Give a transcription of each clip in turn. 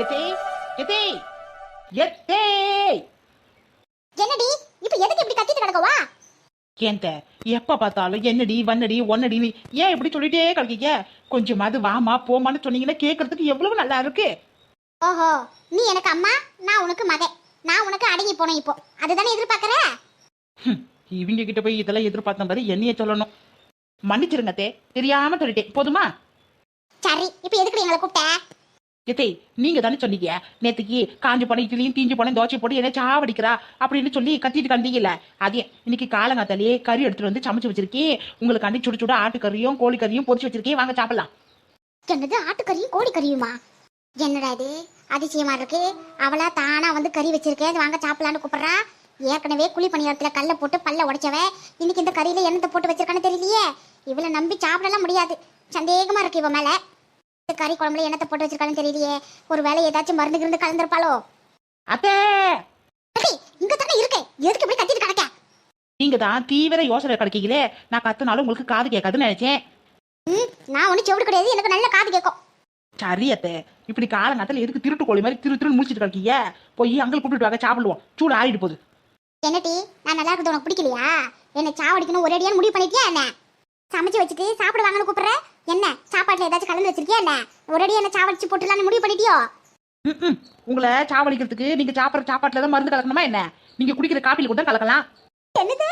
எத்தே எத்தே எத்தே. என்னடி? இப்ப எதுக்கு இப்படி கத்திட்டு கிடக்கவா? ஏன்ட்ட எப்ப பார்த்தாலும் என்னடி வன்னடி ஒன்னடி ஏன் இப்படி சொல்லிட்டே கிடக்கீங்க? கொஞ்சமாவது வாமா போமான்னு சொன்னீங்கன்னா கேட்கறதுக்கு எவ்வளவு நல்லா இருக்கு. ஓஹோ நீ எனக்கு அம்மா நான் உனக்கு மகன். நான் உனக்கு அடங்கி போனேன் இப்போ. அதுதானே எதிர்பார்க்கற? இவங்க கிட்ட போய் இதெல்லாம் எதிர்பார்த்த மாதிரி என்னைய சொல்லணும். மன்னிச்சிருங்க தே தெரியாம சொல்லிட்டேன். போதுமா? சரி இப்ப எதுக்கு எங்களை கூப்பிட்ட? எத்தை நீங்க தானே சொன்னீங்க? நேத்துக்கு காஞ்சி போன இட்லியும் தீஞ்சு போன தோசை போட்டு என்ன சாவடிக்கிறா அப்படின்னு சொல்லி கத்திட்டு கந்தீங்கல்ல. அதே இன்னைக்கு காலங்காத்தாலேயே கறி எடுத்துட்டு வந்து சமைச்சு வச்சிருக்கேன். உங்களுக்கு அண்டி சுட சுட ஆட்டுக்கறியும் கோழிக்கறியும் பொரிச்சு வச்சிருக்கேன். வாங்க சாப்பிடலாம். என்னது ஆட்டுக்கறியும் கோழி கறியுமா என்னடா இது? அதிசயமா இருக்கு. அவளா தானா வந்து கறி வச்சிருக்கேன் வாங்க சாப்பிடலான்னு கூப்பிடுறா. ஏற்கனவே குழி பணியாரத்துல கல்ல போட்டு பல்ல உடைச்சவ. இன்னைக்கு இந்த கறியில என்னத்தை போட்டு வச்சிருக்கான்னு தெரியலையே. இவளை நம்பி சாப்பிடலாம் முடியாது. சந்தேகமா இருக்கு இவ மேல. கறி குழம்புல என்னத்தை போட்டு வச்சிருக்கான்னு தெரியலையே. ஒரு வேலை ஏதாச்சும் மருந்து கிருந்து கலந்துருப்பாளோ? அத்தை! இங்க தானே இருக்கேன் எதுக்கு இப்படி கத்திட்டு கிடக்க? நீங்க தான் தீவிர யோசனை கிடைக்கீங்களே நான் கத்துனாலும் உங்களுக்கு காது கேட்காதுன்னு நினைச்சேன். நான் ஒன்றும் செவிடு கிடையாது. எனக்கு நல்ல காது கேட்கும். சரி அத்தை. இப்படி காலங்காத்தால எதுக்கு திருட்டு கோழி மாதிரி திரு திருன்னு முடிச்சிட்டு இருக்கீங்க போய் அங்கே கூப்பிட்டு வாங்க சாப்பிடுவோம். சூடு ஆறிட்டு போகுது. என்னடி நான் நல்லா இருக்கிறது உனக்கு பிடிக்கலையா? என்ன சாவடிக்கணும் ஒரே அடியா முடிவு பண்ணிட்டியா என்ன? சமைச்சு வச்சுட்டு சாப்பிடுவாங்கன்னு கூப்பிடுற? என்ன சாப்பாட்டுல ஏதாச்சும் கலந்து வச்சிருக்கியா என்ன? ஒரே என்ன சாவடிச்சு போட்டுலான்னு முடிவு பண்ணிட்டியோ. உங்களை சாவடிக்கிறதுக்கு நீங்க சாப்பிட்ற சாப்பாட்டுல தான் மருந்து கலக்கணுமா என்ன? நீங்க குடிக்கிற காப்பில கூட கலக்கலாம். என்னது?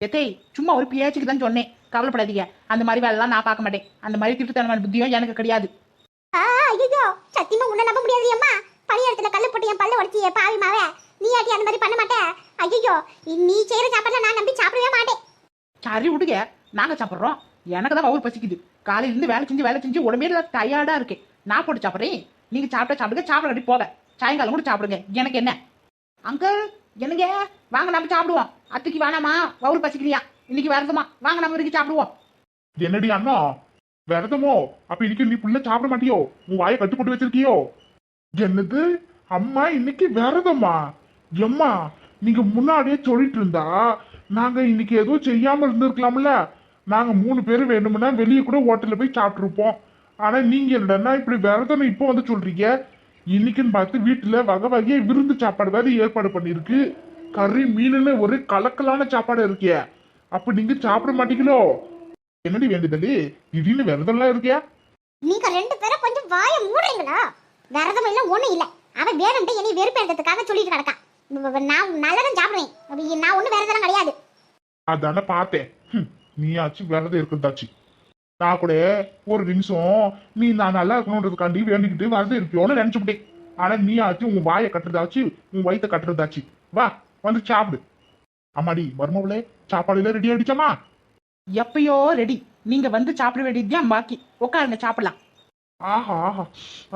எத்தே சும்மா ஒரு பேச்சுக்கு தான் சொன்னேன். கவலைப்படாதீங்க. அந்த மாதிரி வேலைலாம் நான் பார்க்க மாட்டேன். அந்த மாதிரி திருட்டுத்தனமான புத்தியும் எனக்கு கிடையாது. ஐயோ சத்தியமா உன்னை நம்ப முடியாது அம்மா. பணியாரத்துல கல்லு போட்டு என் பல்ல உடச்சியே பாவி மாவ. நீ ஆட்டி அந்த மாதிரி பண்ண மாட்டேன் ஐயோ நீ செய்யற சாப்பாடுல நான் நம்பி சாப்பிடவே மாட்டேன். சரி விடுங்க. நாங்கள் சாப்பிட்றோம். எனக்கு தான் வயிறு பசிக்குது. காலையிலேருந்து வேலை செஞ்சு வேலை செஞ்சு உடம்பே டயர்டாக இருக்கேன். நான் போட்டு சாப்பிட்றேன். நீங்கள் சாப்பிட்டா சாப்பிடுங்க. சாப்பிடாட்டி போக சாயங்காலம் கூட சாப்பிடுங்க. எனக்கு என்ன? அங்கிள் என்னங்க? வாங்க நம்ம சாப்பிடுவோம். அத்தைக்கு வேணாமா? வயிறு பசிக்கலையா இன்னைக்கு விரதமா? வாங்க நம்ம வரைக்கும் சாப்பிடுவோம். என்னடி அண்ணா? விரதமோ? அப்ப இன்னைக்கு நீ புள்ள சாப்பிட மாட்டியோ? உன் வாயை கட்டு போட்டு வச்சிருக்கியோ? என்னது? அம்மா இன்னைக்கு விரதமா? எம்மா நீங்க முன்னாடியே சொல்லிட்டு இருந்தா நாங்க இன்னைக்கு எதுவும் செய்யாம இருந்திருக்கலாம்ல? நாங்க மூணு பேரும் வேணும்னா வெளியே கூட ஹோட்டல்ல போய் சாப்பிட்டுருப்போம். ஆனா நீங்க என்னடா இப்படி விரதம் இப்போ வந்து சொல்றீங்க. இன்னைக்குன்னு பார்த்து வீட்டுல வகை வகையா விருந்து சாப்பாடு வேற ஏற்பாடு பண்ணிருக்கு. கறி மீனுன்னு ஒரு கலக்கலான சாப்பாடு இருக்கிய. அப்ப நீங்க சாப்பிட மாட்டீங்களோ? என்னடி வேண்டியது திடீர்னு விரதம்லாம் இருக்கியா? நீங்க ரெண்டு பேரும் கொஞ்சம் வாயை மூடுறீங்களா? விரதம் இல்ல ஒண்ணும் இல்ல. அவன் வேணும்ட்டு என்னை வெறுப்பேறதுக்காக சொல்லிட்டு கிடக்கான். நான் நல்லதான் சாப்பிடுவேன். நான் ஒண்ணும் விரதம் கிடையாது. அதானே பார்த்தேன். ஹம், நீயாச்சும் விரதம் இருக்கிறதாச்சு நான் கூட ஒரு நிமிஷம் நீ நான் நல்லா இருக்கணுன்றதுக்காண்டி வேண்டிக்கிட்டு விரதம் இருப்பியோன்னு நினைச்சுட்டேன் ஆனா நீயாச்சும் உன் வாயை கட்டுறதாச்சு உன் வயித்தை கட்டுறதாச்சு. வா வந்து சாப்பிடு. அம்மாடி மருமவளே சாப்பாடு எல்லாம் ரெடி ஆயிடுச்சாமா எப்பயோ ரெடி நீங்க வந்து சாப்பிட வேண்டியதுதான் பாக்கி. உட்காருங்க சாப்பிடலாம். ஆஹா ஆஹா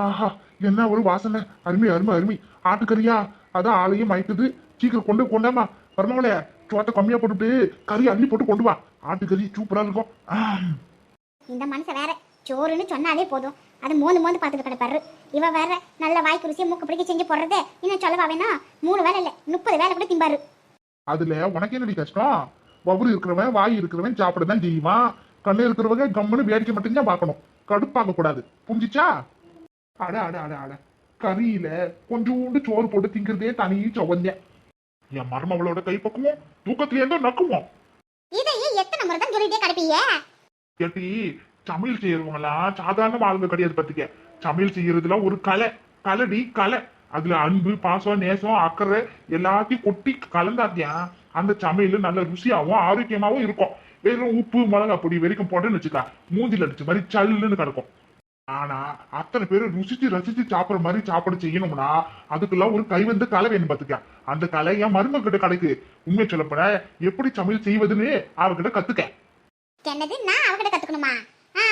ஆஹா என்ன ஒரு வாசனை. அருமை அருமை அருமை. ஆட்டுக்கறியா? அதான் ஆளையும் மயக்குது. சீக்கிரம் கொண்டு கொண்டாமா மருமவளே சோத்தை கம்மியா போட்டுட்டு கறி அள்ளி போட்டு கொண்டு வா. ஆட்டுக்கறி சூப்பரா இருக்கும். இந்த மனுஷன் வேற சோறுன்னு சொன்னாலே போதும். அது மோந்து மோந்து பார்த்துட்டு கிடப்பாரு இவ வேற நல்ல வாய்க்கு ருசியை மூக்கு பிடிக்க செஞ்சு போடுறதே. இன்னும் சொல்லவா வேணா? மூணு வேலை இல்ல முப்பது வேலை கூட திம்பாரு. அதுல உனக்கு என்னடி கஷ்டம்? வவுறு இருக்கிறவன் வாய் இருக்கிறவன் சாப்பிட தான் செய்வான். கண்ணு இருக்கிறவங்க கம்முன்னு வேடிக்கை மட்டும்தான் பார்க்கணும். கடுப்பாக்க கூடாது. புரிஞ்சிச்சா? அட அட அட அட. கறியில கொஞ்சோண்டு சோறு போட்டு திங்கிறதே தனி சுவந்தேன் என் மருமவளோட கைப்பக்குவோம் தூக்கத்துல இருந்தோ நக்குவோம். இதையே எத்தனை முறை தான் சொல்லிட்டே கிடப்பீங்க? ஏட்டி சமையல் செய்யறவங்களாம் சாதாரண ஆளுங்க கிடையாது பத்துக்க. சமையல் செய்யறதுல ஒரு கலை கலடி கலை. அதுல அன்பு பாசம் நேசம் அக்கறை எல்லாத்தையும் கொட்டி கலந்தாத்தியா அந்த சமையல் நல்ல ருசியாவும் ஆரோக்கியமாவும் இருக்கும். வெறும் உப்பு மிளகா பொடி வரைக்கும் போட்டேன்னு வச்சுக்கா மூஞ்சில அடிச்ச மாதிரி சல்லுன்னு கிடக்கும். ஆனா அத்தனை பேரும் ருசிச்சு ரசிச்சு சாப்பிடுற மாதிரி சாப்பாடு செய்யணும்னா அதுக்கெல்லாம் ஒரு கை வந்து கலை வேணும் பாத்துக்க. அந்த கலை என் மருமக கிட்ட கிடைக்கு. உண்மை சொல்லப்போன எப்படி சமையல் செய்வதுன்னு அவகிட்ட கத்துக்க. என்னது? நான் அவகிட்ட கத்துக்கணுமா? ஆ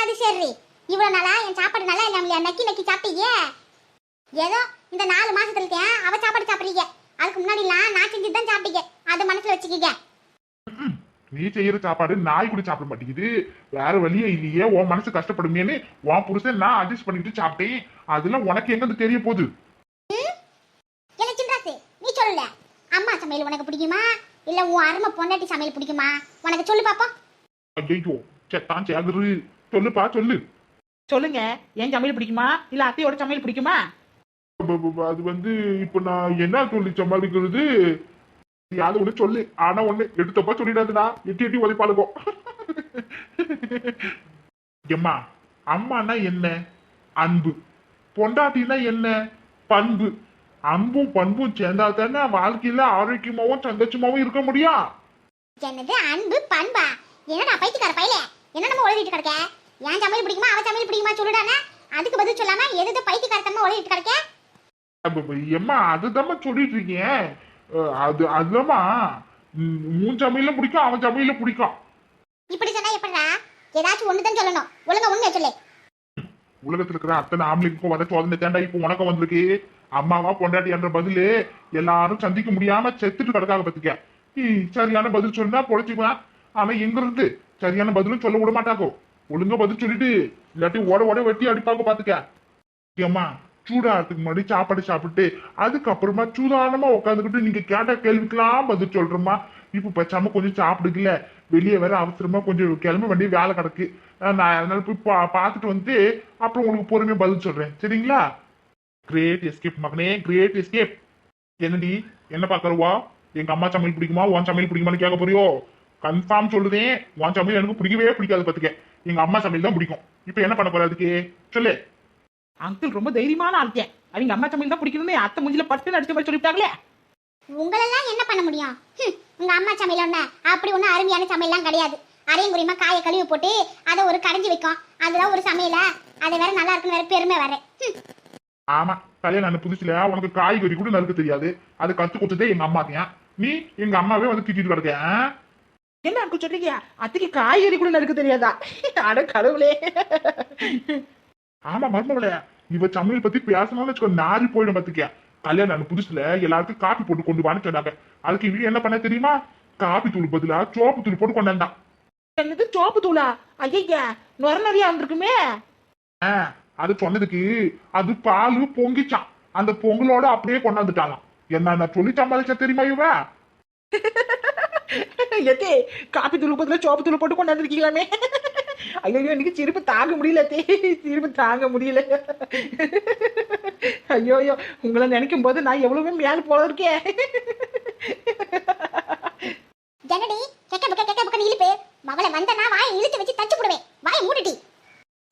அது சரி. இவ்வளவு நாளா என் சாப்பாடு நல்லா இல்லாமலையா? நக்கி நக்கி சாப்பிட்டீங்க ஏதோ இந்த நாலு மாசத்துல அவ சாப்பாடு சாப்பிடுறீங்க அதுக்கு முன்னாடிலாம் நான் செஞ்சு தான் சாப்பிட்டீங்க அதை மனசுல வச்சுக்கீங்க நீ செய்யற சாப்பாடு நாய் கூட சாப்பிட மாட்டேங்குது. வேற வழியே இல்லையே உன் மனசு கஷ்டப்படுமேன்னு உன் புருஷன் நான் அட்ஜஸ்ட் பண்ணிட்டு சாப்பிட்டேன். அதெல்லாம் உனக்கு எங்க தெரிய போகுது? நீ சொல்லல. அம்மா சமையல் உனக்கு பிடிக்குமா? இல்ல உன் அருமை பொண்டாட்டி சமையல் பிடிக்குமா? உனக்கு சொல்லு பாப்போம் ஐயோ செத்தான் சேகரு சொல்லுப்பா சொல்லு. சொல்லுங்க என் சமையல் பிடிக்குமா? இல்ல அத்தையோட சமையல் பிடிக்குமா? அது வந்து இப்ப நான் என்ன சொல்லி சமாளிக்கிறது? யாரு ஒண்ணு சொல்லு? ஆனா ஒண்ணு எடுத்தப்ப சொல்லிடாதுடா. எட்டி எட்டி உதைப்பாளுக்கும் எம்மா அம்மானா என்ன? அன்பு. பொண்டாட்டினா என்ன? பண்பு. அன்பும் பண்பும் சேர்ந்தா தானே வாழ்க்கையில ஆரோக்கியமாவும் சந்தோஷமாவும் இருக்க முடியும் என்னது அன்பு பண்பா? என்னடா பைத்தியக்கார பையல? என்ன நம்ம உளறிட்டு கிடக்க? என் சமையல் பிடிக்குமா? அவன் சமையல் பிடிக்குமா சொல்லுடானே? அதுக்கு பதில் சொல்லாம எது பைத்தியக்காரத்தனமா உளறிட்டு கிடக்க? எம்மா அதுதாம்மா சொல்லிட்டு இருக்கீங்க. அஹ் அது அதுதாம்மா உன் சமையல பிடிக்கும் அவன் சமையல பிடிக்கும். இப்படி சொன்னா எப்படிடா? ஏதாச்சும் ஒண்ணுதான் சொல்லணும். ஒழுங்கா உண்மையை சொல்லு. உலகத்துல இருக்கிற அத்தனை ஆம்பளைக்கும் வர சோதனை தேண்டா இப்போ உனக்கு வந்திருக்கு. அம்மாவா பொண்டாட்டி என்ற பதிலு எல்லாரும் சந்திக்க முடியாம செத்துட்டு கிடக்காக பத்துக்க. சரியான பதில் சொன்னா பொழைச்சுக்கலாம் ஆனா எங்க இருந்து சரியான பதிலும் சொல்ல விட மாட்டாக்கோ. ஒழுங்கா பதில் சொல்லிட்டு இல்லாட்டி ஓட ஓட வெட்டி அடிப்பாங்க பாத்துக்க. ஏம்மா சூடாகிறதுக்கு முன்னாடி சாப்பாடு சாப்பிட்டு அதுக்கப்புறமா சூதானமா உட்காந்துக்கிட்டு நீங்க கேட்ட கேள்விக்கெல்லாம் பதில் சொல்றோமா இப்ப பேசாம கொஞ்சம் சாப்பிடுக்கல. வெளியே வேற அவசரமா கொஞ்சம் கிளம்ப வேண்டிய வேலை கிடக்கு. நான் அதனால போய் பா பார்த்துட்டு வந்து அப்புறம் உங்களுக்கு பொறுமையா பதில் சொல்றேன். சரிங்களா? கிரேட் எஸ்கேப் மகனே கிரேட் எஸ்கேப் என்னடி? என்ன பாக்கறவா எங்க அம்மா சமையல் பிடிக்குமா? உன் சமையல் பிடிக்குமான்னு கேட்க போறியோ? கன்ஃபார்ம் சொல்லுதேன் உன் சமையல் எனக்கு பிடிக்கவே பிடிக்காது பாத்துக்க. எங்க அம்மா சமையல் தான் பிடிக்கும். இப்போ என்ன பண்ண போற அதுக்கு? சொல்லு. அங்கிள் ரொம்ப தைரியமான ஆள்கேன் அவங்க அம்மா சமையல் தான் பிடிக்கணும்னு அத்தை மூஞ்சில பட்டு அடிச்ச மாதிரி சொல்லிவிட்டாங்களே. உங்களெல்லாம் என்ன பண்ண முடியும்? உங்க அம்மா சமையல் ஒண்ணு அப்படி ஒன்றும் அருமையான சமையல்லாம் கிடையாது. அரையும் குறையுமா காயை கழுவி போட்டு அதை ஒரு கடைஞ்சி வைக்கும். அதுதான் ஒரு சமையலா. அது வேற நல்லா இருக்குன்னு வேற பெருமை வேற. ஆமா கல்யாணம் ஆன புதுசுல உனக்கு காய்கறி கூட நறுக்க தெரியாது. அது கத்து கொடுத்ததே எங்க அம்மா தான். நீ எங்க அம்மாவே வந்து திட்டிட்டு கிடக்க? ஆ? என்ன அங்கிள் சொல்றீங்க? அத்தைக்கு காய்கறி கூட நறுக்க தெரியாதா? அட கடவுளே. ஆமா மர்மவளே. இவ சமையல் பத்தி பேசணும்னு வச்சுக்கோ நாரி போயிடும் பாத்துக்க கல்யாணம் ஆன புதுசுல எல்லாருக்கும் காப்பி போட்டு கொண்டு வான்னு சொன்னாங்க. அதுக்கு இவங்க என்ன பண்ண தெரியுமா? காப்பி தூள் பதிலா சோப்பு தூள் போட்டு கொண்டாந்தான் என்னது சோப்பு தூளா? ஐயா நுர நிறைய வந்திருக்குமே. அது சொன்னதுக்கு அது பாலு பொங்கிச்சான். அந்த பொங்கலோட அப்படியே கொண்டாந்துட்டாலாம். என்ன நான் சொல்லி சமாளிச்சா தெரியுமா இவ? எத்தே காப்பி தூள் பதிலா சோப்பு தூள் போட்டு கொண்டாந்துருக்கீங்களாமே. ஐயோ எனக்கு சிரிப்பு தாங்க முடியல தே. சிரிப்பு தாங்க முடியல. ஐயோ ஐயோ உங்களை நினைக்கும் போது நான் எவ்வளவுமே மேல போல இருக்கேன் ஜனடி கெக்க பக்க கெக்க பக்க இழுப்பு. மவளை வந்தனா வாயை இழுத்து வச்சு தச்சு போடுவேன். வாயை மூடிட்டி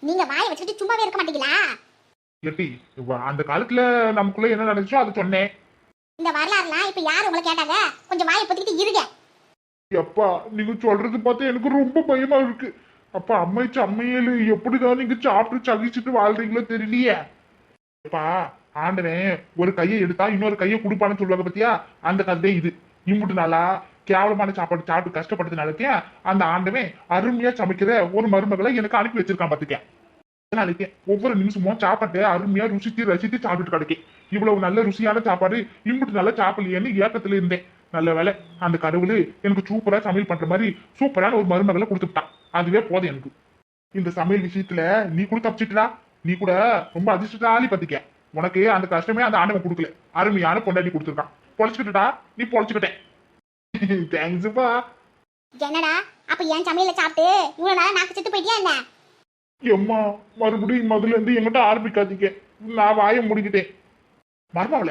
நீங்க வாயை வச்சுட்டு சும்மாவே இருக்க மாட்டீங்களா? இவ அந்த காலத்துல நமக்குள்ள என்ன நடந்துச்சோ அது சொன்னேன். இந்த வரலாறுலாம் இப்ப யார் உங்களை கேட்டாங்க? கொஞ்சம் வாயை பொத்திக்கிட்டு இருங்க. எப்பா நீங்க சொல்றது பார்த்தா எனக்கு ரொம்ப பயமா இருக்கு. அப்பா அம்மை அம்மையலு எப்படிதான் நீங்க சாப்பிட்டு சகிச்சுட்டு வாழ்றீங்களோ தெரியலையே. அப்பா ஆண்டவன் ஒரு கையை எடுத்தா இன்னொரு கையை கொடுப்பான்னு சொல்லுவாங்க பத்தியா? அந்த கதை இது. இம்புட்டு நாளா கேவலமான சாப்பாடு சாப்பிட்டு கஷ்டப்பட்டதுனாலக்கே அந்த ஆண்டவன் அருமையா சமைக்கிற ஒரு மருமகளை எனக்கு அனுப்பி வச்சிருக்கான் பாத்துக்கேன் அதனாலக்கே ஒவ்வொரு நிமிஷமும் சாப்பாட்டை அருமையா ருசித்து ரசித்து சாப்பிட்டு கிடைக்கும் இவ்வளவு நல்ல ருசியான சாப்பாடு இம்புட்டு நல்லா சாப்பிடலையேன்னு ஏக்கத்துல இருந்தேன். நல்ல வேலை அந்த கடவுள் எனக்கு சூப்பரா சமையல் பண்ற மாதிரி சூப்பரான ஒரு மருமகளை கொடுத்துட்டான். அதுவே போதும் எனக்கு. இந்த சமையல் விஷயத்துல நீ கூட தப்பிச்சிட்டா நீ கூட ரொம்ப அதிர்ஷ்டசாலி பத்திக்க உனக்கு அந்த கஷ்டமே அந்த ஆண்டவன் கொடுக்கல. அருமையான பொண்டாட்டி கொடுத்துருக்கான். பொழைச்சுக்கிட்டா நீ பொழைச்சுக்கிட்டேன் தேங்க்ஸ்ப்பா என்னடா? அப்ப என் சமையல சாப்பிட்டு இவ்வளவு நாளா நாக்கு செத்து போயிட்டியா என்ன? எம்மா மறுபடியும் முதல்ல இருந்து எங்கிட்ட ஆரம்பிக்காதீங்க. நான் வாயை முடிக்கிட்டேன். மருமகள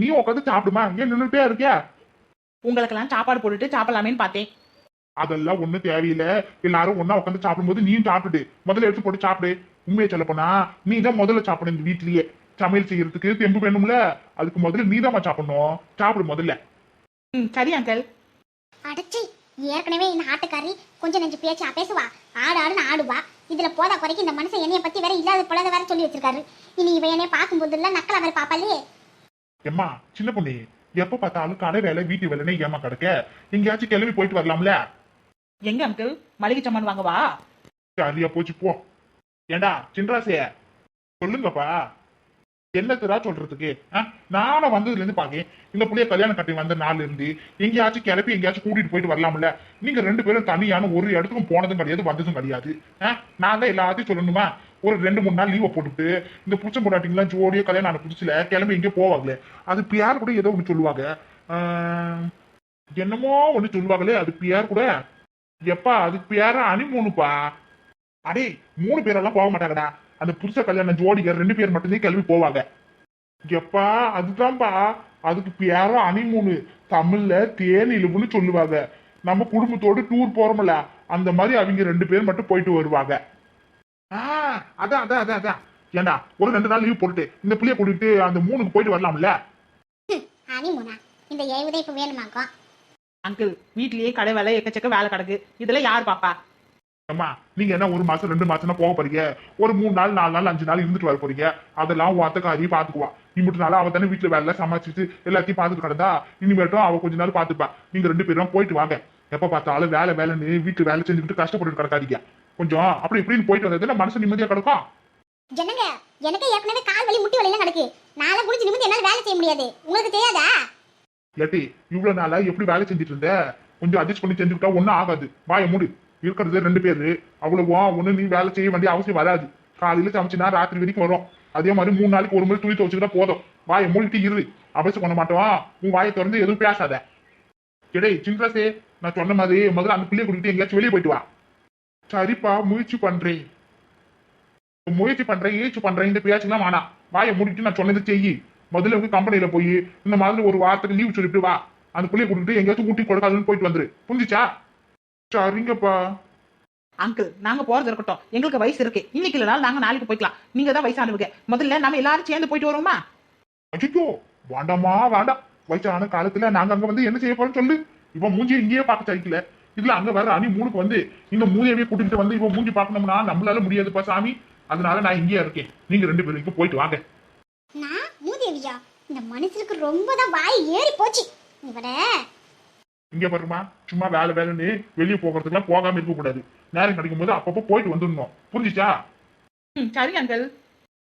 நீ உட்காந்து சாப்பிடுமா? ஏன் நின்றுட்டே இருக்கியா? உங்களுக்கெல்லாம் சாப்பாடு போட்டுட்டு சாப்பிடலாமேன்னு பார்த்தேன். அதெல்லாம் ஒண்ணும் தேவையில்லை. எல்லாரும் ஒண்ணா உட்காந்து சாப்பிடும்போது நீயும் சாப்பிட்டுடு முதல்ல எடுத்து போட்டு சாப்பிடு. உண்மையை சொல்ல போனா நீ தான் முதல்ல சாப்பிடணும் இந்த வீட்லயே. சமையல் செய்யறதுக்கு தெம்பு வேணும்ல. அதுக்கு முதல்ல நீ சாப்பிடணும். சாப்பிடு முதல்ல. ம் சரி அங்கிள் அடச்சி ஏற்கனவே இந்த ஆட்டுக்காரி கொஞ்சம் நெஞ்சு பேச்சா பேசுவா. ஆடு ஆடுன்னு ஆடுவா. இதுல போதா குறைக்கு இந்த மனுஷன் என்னைய பத்தி வேற இல்லாத பொல்லாத வேற சொல்லி வச்சிருக்காரு. இனி இவ என்னைய பார்க்கும்போது எல்லாம் நக்கலா வேற பாப்பாலே எம்மா சின்ன பொண்ணு. எப்ப பார்த்தாலும் கடை வேலை வீட்டு வேலைன்னு ஏமா கிடக்க? எங்கேயாச்சும் கிளம்பி போயிட்டு வரலாம்ல? எங்க அங்கிள் மளிகை சாமான் வாங்கவா? சரியா போச்சு போ. ஏண்டா சின்ராசே? சொல்லுங்கப்பா. என்னத்தடா சொல்றதுக்கு? நானும் வந்ததுல இருந்து பாக்கேன் இந்த புள்ளைய கல்யாணம் கட்டி வந்த நாள்ல இருந்து எங்கேயாச்சும் கிளப்பி எங்கேயாச்சும் கூட்டிட்டு போயிட்டு வரலாம்ல? நீங்க ரெண்டு பேரும் தனியான ஒரு இடத்துக்கும் போனதும் கிடையாது வந்ததும் கிடையாது? நான் தான் எல்லாத்தையும் சொல்லணுமா? ஒரு ரெண்டு மூணு நாள் லீவை போட்டுட்டு இந்த புடிச்ச பொண்டாட்டிங்களாம் ஜோடியோ கல்யாணம் ஆன புதுசுல கிளம்பி எங்கேயோ போவாங்களே அது பியார் கூட ஏதோ ஒன்று சொல்லுவாங்க. என்னமோ ஒன்று சொல்லுவாங்களே அது பியார் கூட. எப்பா அதுக்கு அணி மூணுப்பா அடே மூணு பேரெல்லாம் போக மாட்டாங்கடா. அந்த புருஷ கல்யாணம் ஜோடிகள் ரெண்டு பேர் மட்டும்தான் கிளம்பி போவாங்க. எப்பா அதுதான்ப்பா. அதுக்கு பேரும் அனிமூனு தமிழ்ல தேனிலுவுன்னு சொல்லுவாங்க. நம்ம குடும்பத்தோடு டூர் போறோம்ல அந்த மாதிரி அவங்க ரெண்டு பேர் மட்டும் போயிட்டு வருவாங்க. அதான் அதான் அதான் அதான். ஏண்டா ஒரு ரெண்டு நாள் லீவ் போட்டுட்டு இந்த பிள்ளைய கூட்டிட்டு அந்த மூணுக்கு போயிட்டு வரலாம்ல? அனிமுனா இந்த ஏவுதே இப்ப வேணுமாக்கும் அங்கிள் வீட்லயே கடை வேலை எக்கச்சக்க வேலை கிடக்கு. இதெல்லாம் யார் பாப்பா? அம்மா நீங்க என்ன ஒரு மாசம் ரெண்டு மாசம் போக போறீங்க? ஒரு மூணு நாள் நாலு நாள் அஞ்சு நாள் இருந்துட்டு வர போறீங்க? அதெல்லாம் உன் அத்தக்காரி பாத்துக்குவா. நீ மட்டும் நாள் அவ தானே வீட்டுல வேலை சமாளிச்சுட்டு எல்லாத்தையும் பாத்துட்டு கிடந்தா இனிமேட்டும் அவ கொஞ்ச நாள் பாத்துப்பா. நீங்க ரெண்டு பேரும் போயிட்டு வாங்க. எப்ப பார்த்தாலும் வேலை வேலைன்னு வீட்டு வேலை செஞ்சுக்கிட்டு கஷ்டப்பட்டு கிடக்காதீங்க. கொஞ்சம் அப்படி இப்படின்னு போயிட்டு வந்ததுல மனசு நிம்மதியா கிடக்கும். என்னங்க? எனக்கு ஏற்கனவே கால் வலி முட்டி வலி எல்லாம் கிடக்கு. நாளை குடிச்சு நிமிந்து என்னால வேலை செய்ய முடியாது. உங்களுக்கு தெரியாதா? ஏட்டி இவ்வளவு நாளா எப்படி வேலை செஞ்சுட்டு இருந்த? கொஞ்சம் அட்ஜஸ்ட் பண்ணி செஞ்சுக்கிட்டா ஒண்ணும் ஆகாது. வாய மூடு. இருக்கிறது ரெண்டு பேரு. அவ்வளவோ ஒண்ணு நீ வேலை செய்ய வேண்டிய அவசியம் வராது. காலையில சமைச்சுனா ராத்திரி வரைக்கும் வரும். அதே மாதிரி மூணு நாளைக்கு ஒரு முறை துணி துவச்சுக்கிட்டா போதும். வாயை மூடிட்டு இரு. அவசியம் பண்ண மாட்டோம். உன் வாயை திறந்து எதுவும் பேசாத. கிடை சின்ராசே நான் சொன்ன மாதிரி முதல்ல அந்த பிள்ளைய கூட்டிட்டு எங்கேயாச்சும் வெளியே போயிட்டு வா. சரிப்பா முயற்சி பண்றேன் முயற்சி பண்றேன் ஏச்சு பண்றேன் இந்த பேச்சுலாம் வேணாம் வாயை மூடிட்டு நான் சொன்னதை செய்யி. முதல்ல உங்க கம்பெனில போய் இந்த மாதிரி ஒரு வாரத்துக்கு லீவ் சொல்லிட்டு வா. அந்த பிள்ளைய கூட்டிட்டு எங்கேயாச்சும் ஊட்டி கொடுக்காதுன்னு போயிட்டு வந்துரு. புரிஞ்சுச்சா? சரிங்கப்பா. அங்கிள் நாங்க போறது இருக்கட்டும். எங்களுக்கு வயசு இருக்கு. இன்னைக்கு இல்லைனாலும் நாங்க நாளைக்கு போய்க்கலாம். நீங்க தான் வயசானவங்க முதல்ல நம்ம எல்லாரும் சேர்ந்து போயிட்டு வருவோமா? அச்சோ வேண்டாமா வேண்டாம். வயசான காலத்துல நாங்க அங்க வந்து என்ன செய்ய போறோம்னு சொல்லு. இவன் மூஞ்சி இங்கேயே பார்க்க சரிக்கல இதுல அங்க வர அணி மூணுக்கு வந்து இந்த மூஞ்சியவே கூட்டிட்டு வந்து இவன் மூஞ்சி பார்க்கணும்னா நம்மளால முடியாதுப்பா சாமி. அதனால நான் இங்கேயே இருக்கேன். நீங்க ரெண்டு பேரும் போயிட்டு வாங்க. நான் மூதேவியா? இந்த மனுஷனுக்கு ரொம்ப தான் வாய் ஏறி போச்சு. இவட இங்க பாருமா சும்மா வேலை வேலைன்னு வெளியே போகிறதுக்குலாம் போகாம இருக்க கூடாது. நேரம் கிடைக்கும் போது அப்பப்போ போயிட்டு வந்துடணும். புரிஞ்சுச்சா? ம் சரி அங்கிள்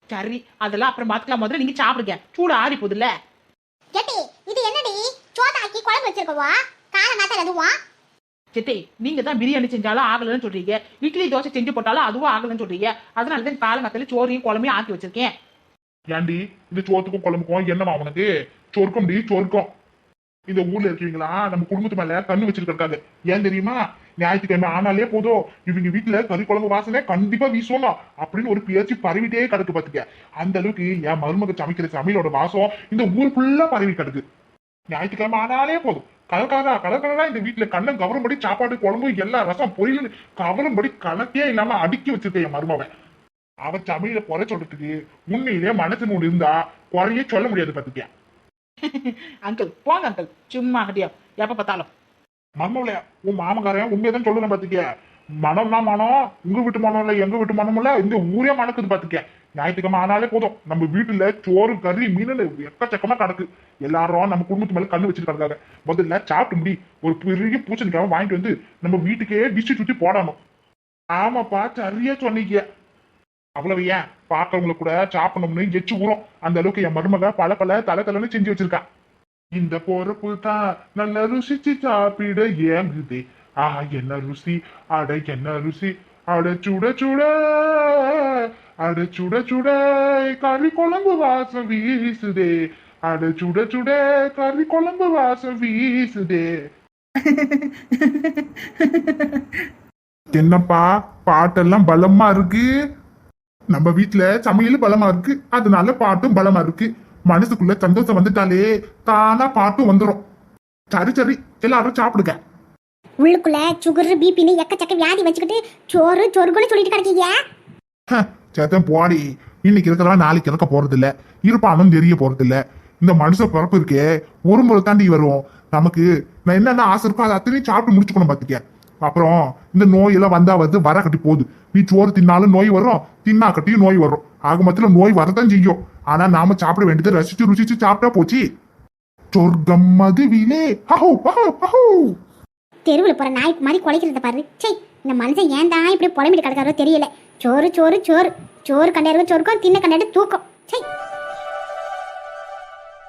சரி அதெல்லாம் அப்புறம் பார்த்துக்கலாம் முதல்ல நீங்க சாப்பிடுங்க. சூடு ஆறி போகுதுல்ல. கேட்டி இது என்னடி? சோத்தாக்கி குழம்பு வச்சிருக்கவா? காலை மாத்தால எதுவும் சித்தி நீங்க தான் பிரியாணி செஞ்சாலும் ஆகலன்னு சொல்றீங்க. இட்லி தோசை செஞ்சு போட்டாலும் அதுவும் ஆகலன்னு சொல்றீங்க. அதனால தான் காலங்கத்துல சோறையும் குழம்பையும் ஆக்கி வச்சிருக்கேன். ஏண்டி இந்த சோத்துக்கும் குழம்புக்கும் என்னமா உனக்கு? சொர்க்கம் டி சொர்க்கம். இந்த ஊர்ல இருக்கீங்களா? நம்ம குடும்பத்து மேல கண்ணு வச்சிருக்காங்க ஏன் தெரியுமா? ஞாயிற்றுக்கிழமை ஆனாலே போதும். இவங்க வீட்டுல கறி குழம்பு வாசனை கண்டிப்பா வீசுவாங்க அப்படின்னு ஒரு பேச்சு பரவிட்டே கிடக்கு பாத்துக்க. அந்த அளவுக்கு என் மருமக சமைக்கிற சமையலோட வாசம் இந்த ஊர் ஃபுல்லா பரவி கிடக்கு. ஞாயிற்றுக்கிழமை ஆனாலே போதும். கலக்காதா கலக்கலா இந்த வீட்டுல கண்ணம் கவரும்படி சாப்பாடு குழம்பு எல்லா ரசம் பொரியல் கவரும்படி கணக்கே இல்லாம அடுக்கி வச்சிருக்க என் மருமவன் அவ சமையல குறை சொல்றதுக்கு உண்மையிலே மனசு ஒண்ணு இருந்தா குறையே சொல்ல முடியாது பாத்துக்க அங்கிள் போங்க அங்கிள். சும்மா கட்டியா எப்ப பார்த்தாலும். மர்மவில உன் மாமக்காரன் உண்மையதான் சொல்லுறேன் பாத்துக்க மனம்னா மனம் உங்க வீட்டு மனம் இல்ல எங்க வீட்டு மனம் இல்ல இந்த ஊரே மணக்குது பாத்துக்க. ஞாயிற்றுக்கிழமை ஆனாலே போதும். நம்ம வீட்டுல சோறு கறி மீன் எக்கச்சக்கமா கிடக்கு. எல்லாரும் நம்ம குடும்பத்து மேல கண்ணு வச்சுட்டு கிடக்காங்க முதல்ல சாப்பிட்டு முடி. ஒரு பெரிய பூசணிக்காக வாங்கிட்டு வந்து நம்ம வீட்டுக்கே டிஷ் சுத்தி போடணும். ஆமாப்பா சரியா சொன்னீங்க. அவ்வளவு ஏன்? பாக்கிறவங்கள கூட சாப்பிடணும்னு எச்சு ஊறும். அந்த அளவுக்கு என் மருமக பல பல தலை தலைன்னு செஞ்சு வச்சிருக்கா. இந்த பொறுப்பு தான் நல்ல ருசிச்சு சாப்பிட ஏங்குது. ஆஹா என்ன ருசி? அட என்ன ருசி? அட சுட சுட. அட சுட சுட. கறி குழம்பு வாசம் வீசுதே. அட சுட சுட. கறி குழம்பு வாசம் வீசுதே. என்னப்பா பாட்டெல்லாம் பலமா இருக்கு? நம்ம வீட்டுல சமையல் பலமா இருக்கு. அதனால பாட்டும் பலமா இருக்கு. மனசுக்குள்ள சந்தோஷம் வந்துட்டாலே தானா பாட்டும் வந்துரும். சரி சரி எல்லாரும் சாப்பிடுங்க. உள்ளுக்குள்ள சுகர் பிபின்னு எக்கச்சக்க வியாதி வச்சுக்கிட்டு சோறு சொருகுன்னு சொல்லிட்டு கிடக்கீங்க. சேத்தன் போடி. இன்னைக்கு இருக்கிறவன் நாளைக்கு இருக்க போறது இல்ல இருப்பானும் தெரிய போறது இல்ல இந்த மனுஷ பிறப்பு இருக்கே ஒரு முறை தாண்டி வரும். நமக்கு நான் என்னென்ன ஆசை இருக்கோ அதை அத்தனையும் சாப்பிட்டு முடிச்சுக்கணும் பாத்துக்க அப்புறம் இந்த நோய் எல்லாம் வந்தா வந்து வர கட்டி போகுது. நீ சோறு தின்னாலும் நோய் வரும் தின்னா கட்டியும் நோய் வரும். ஆக மொத்தத்துல நோய் வரதான் செய்யும். ஆனா நாம சாப்பிட வேண்டியது ரசிச்சு ருசிச்சு சாப்பிட்டா போச்சு. சொர்க்கம் மதுவிலே. அஹோ அஹோ அஹோ. தெருவில் போகிற நாய் மாதிரி குலைக்கிறத பாரு. சே இந்த மனுஷன் ஏன் தான் இப்படி புலம்பிட்டு கிடக்காரோ தெரியல. சோறு சோறு சோறு. சோறு கண்டையாருக்கு சோறுக்கும் தின்ன கண்டையாடு தூக்கம். சே